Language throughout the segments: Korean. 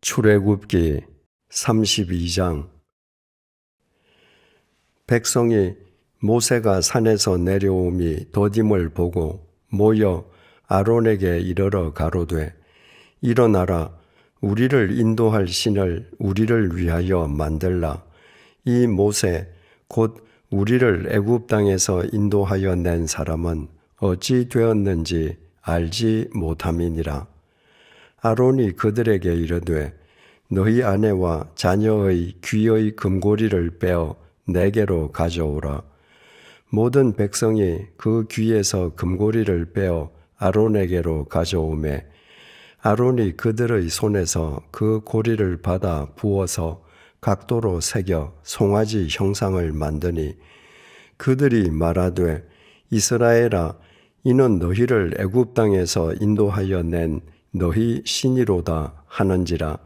출애굽기 32장. 백성이 모세가 산에서 내려옴이 더딤을 보고 모여 아론에게 이르러 가로되 일어나라 우리를 인도할 신을 우리를 위하여 만들라. 이 모세 곧 우리를 애굽 땅에서 인도하여 낸 사람은 어찌 되었는지 알지 못함이니라 아론이 그들에게 이르되 너희 아내와 자녀의 귀의 금고리를 빼어 내게로 가져오라. 모든 백성이 그 귀에서 금고리를 빼어 아론에게로 가져오매 아론이 그들의 손에서 그 고리를 받아 부어서 각도로 새겨 송아지 형상을 만드니 그들이 말하되 이스라엘아 이는 너희를 애굽 땅에서 인도하여 낸 너희 신이로다 하는지라.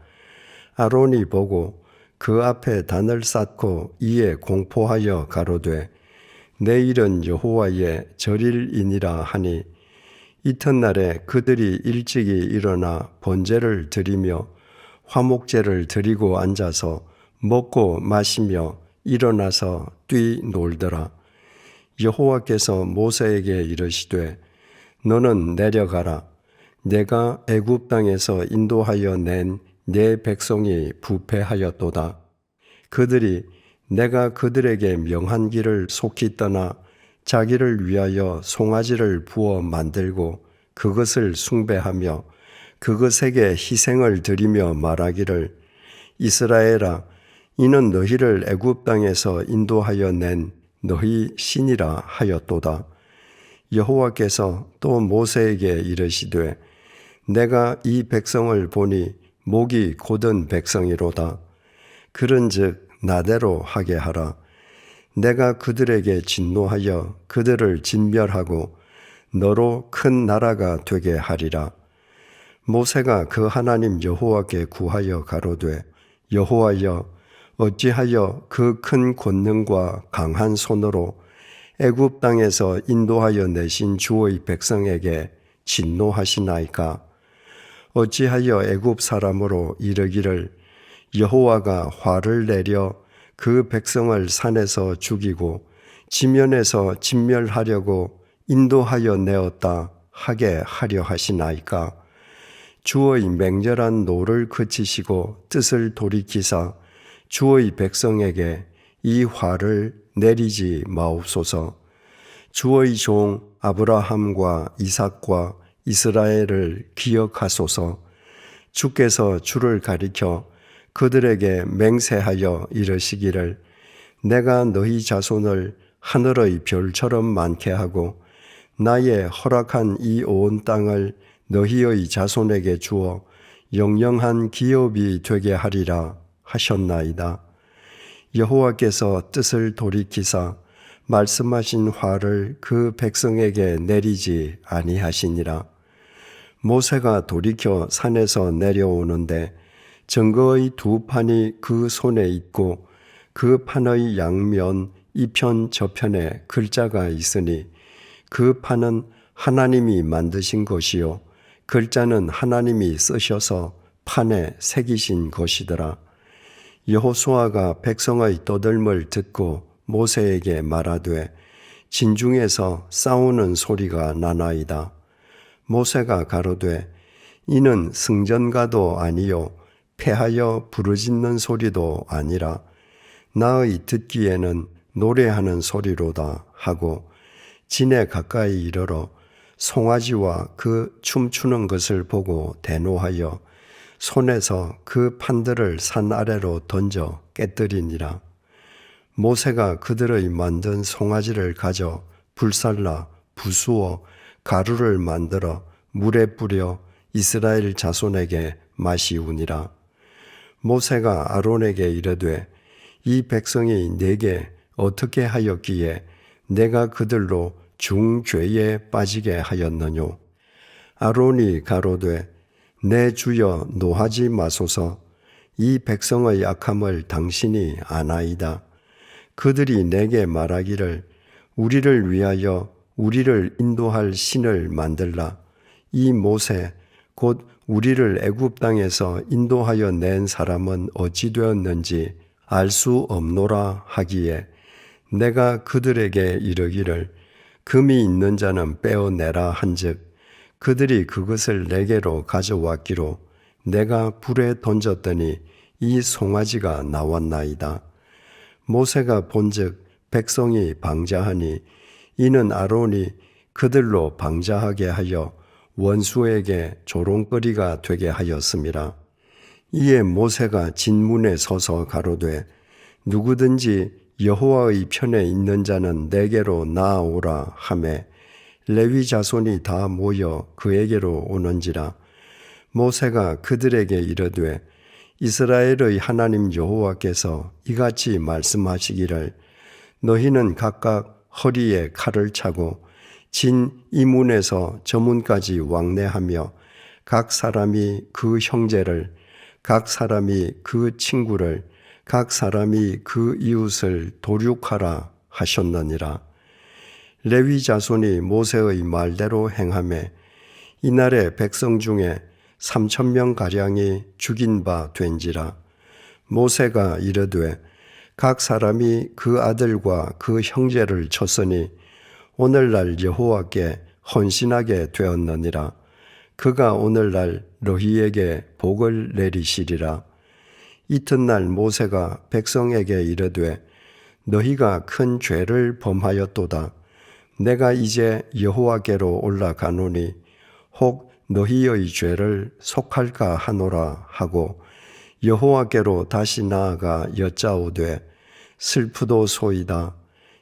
아론이 보고 그 앞에 단을 쌓고 이에 공포하여 가로되 내일은 여호와의 절일이니라 하니 이튿날에 그들이 일찍이 일어나 번제를 드리며 화목제를 드리고 앉아서 먹고 마시며 일어나서 뛰 놀더라. 여호와께서 모세에게 이르시되 너는 내려가라 내가 애굽 땅에서 인도하여 낸 내 백성이 부패하였도다. 그들이 내가 그들에게 명한 길을 속히 떠나 자기를 위하여 송아지를 부어 만들고 그것을 숭배하며 그것에게 희생을 드리며 말하기를 이스라엘아 이는 너희를 애굽 땅에서 인도하여 낸 너희 신이라 하였도다. 여호와께서 또 모세에게 이르시되 내가 이 백성을 보니 목이 곧은 백성이로다. 그런즉 나대로 하게 하라. 내가 그들에게 진노하여 그들을 진멸하고 너로 큰 나라가 되게 하리라. 모세가 그 하나님 여호와께 구하여 가로되 여호와여 어찌하여 그 큰 권능과 강한 손으로 애굽 땅에서 인도하여 내신 주의 백성에게 진노하시나이까 어찌하여 애굽 사람으로 이르기를 여호와가 화를 내려 그 백성을 산에서 죽이고 지면에서 진멸하려고 인도하여 내었다 하게 하려 하시나이까? 주의 맹렬한 노를 그치시고 뜻을 돌이키사 주의 백성에게 이 화를 내리지 마옵소서. 주의 종 아브라함과 이삭과 이스라엘을 기억하소서 주께서 주를 가리켜 그들에게 맹세하여 이르시기를 내가 너희 자손을 하늘의 별처럼 많게 하고 나의 허락한 이 온 땅을 너희의 자손에게 주어 영영한 기업이 되게 하리라 하셨나이다. 여호와께서 뜻을 돌이키사 말씀하신 화를 그 백성에게 내리지 아니하시니라. 모세가 돌이켜 산에서 내려오는데 증거의 두 판이 그 손에 있고 그 판의 양면 이편 저편에 글자가 있으니 그 판은 하나님이 만드신 것이요 글자는 하나님이 쓰셔서 판에 새기신 것이더라. 여호수아가 백성의 떠들물 듣고 모세에게 말하되 진중에서 싸우는 소리가 나나이다. 모세가 가로되 이는 승전가도 아니요 패하여 부르짖는 소리도 아니라 나의 듣기에는 노래하는 소리로다 하고 진에 가까이 이르러 송아지와 그 춤추는 것을 보고 대노하여 손에서 그 판들을 산 아래로 던져 깨뜨리니라. 모세가 그들의 만든 송아지를 가져 불살라 부수어 가루를 만들어 물에 뿌려 이스라엘 자손에게 마시우니라. 모세가 아론에게 이르되 이 백성이 내게 어떻게 하였기에 내가 그들로 중죄에 빠지게 하였느뇨. 아론이 가로되 내 주여 노하지 마소서 이 백성의 악함을 당신이 아나이다. 그들이 내게 말하기를 우리를 위하여 우리를 인도할 신을 만들라. 이 모세 곧 우리를 애굽 땅에서 인도하여 낸 사람은 어찌 되었는지 알 수 없노라 하기에 내가 그들에게 이르기를 금이 있는 자는 빼어내라 한즉 그들이 그것을 내게로 가져왔기로 내가 불에 던졌더니 이 송아지가 나왔나이다. 모세가 본즉 백성이 방자하니 이는 아론이 그들로 방자하게 하여 원수에게 조롱거리가 되게 하였습니다. 이에 모세가 진문에 서서 가로되 누구든지 여호와의 편에 있는 자는 내게로 나아오라 하매 레위 자손이 다 모여 그에게로 오는지라 모세가 그들에게 이르되 이스라엘의 하나님 여호와께서 이같이 말씀하시기를 너희는 각각 허리에 칼을 차고 진 이문에서 저문까지 왕래하며 각 사람이 그 형제를 각 사람이 그 친구를 각 사람이 그 이웃을 도륙하라 하셨느니라. 레위 자손이 모세의 말대로 행함에 이날에 백성 중에 삼천 명 가량이 죽인 바 된지라. 모세가 이르되 각 사람이 그 아들과 그 형제를 쳤으니 오늘날 여호와께 헌신하게 되었느니라. 그가 오늘날 너희에게 복을 내리시리라. 이튿날 모세가 백성에게 이르되 너희가 큰 죄를 범하였도다. 내가 이제 여호와께로 올라가노니 혹 너희의 죄를 속할까 하노라 하고 여호와께로 다시 나아가 여짜오되 슬프도 소이다.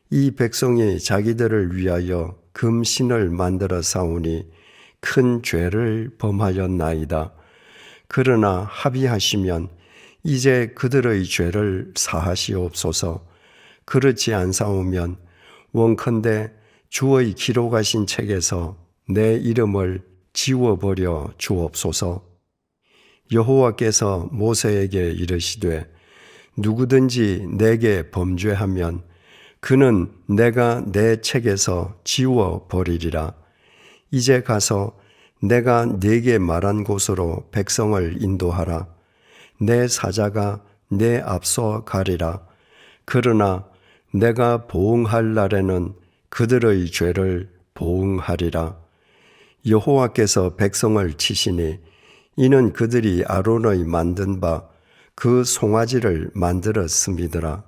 이 백성이 자기들을 위하여 금신을 만들어 싸우니 큰 죄를 범하였나이다. 그러나 합의하시면 이제 그들의 죄를 사하시옵소서. 그렇지 않사오면 원컨대 주의 기록하신 책에서 내 이름을 지워버려 주옵소서. 여호와께서 모세에게 이르시되 누구든지 내게 범죄하면 그는 내가 내 책에서 지워 버리리라. 이제 가서 내가 네게 말한 곳으로 백성을 인도하라. 내 사자가 내 앞서 가리라. 그러나 내가 보응할 날에는 그들의 죄를 보응하리라. 여호와께서 백성을 치시니 이는 그들이 아론의 만든 바 그 송아지를 만들었음이더라.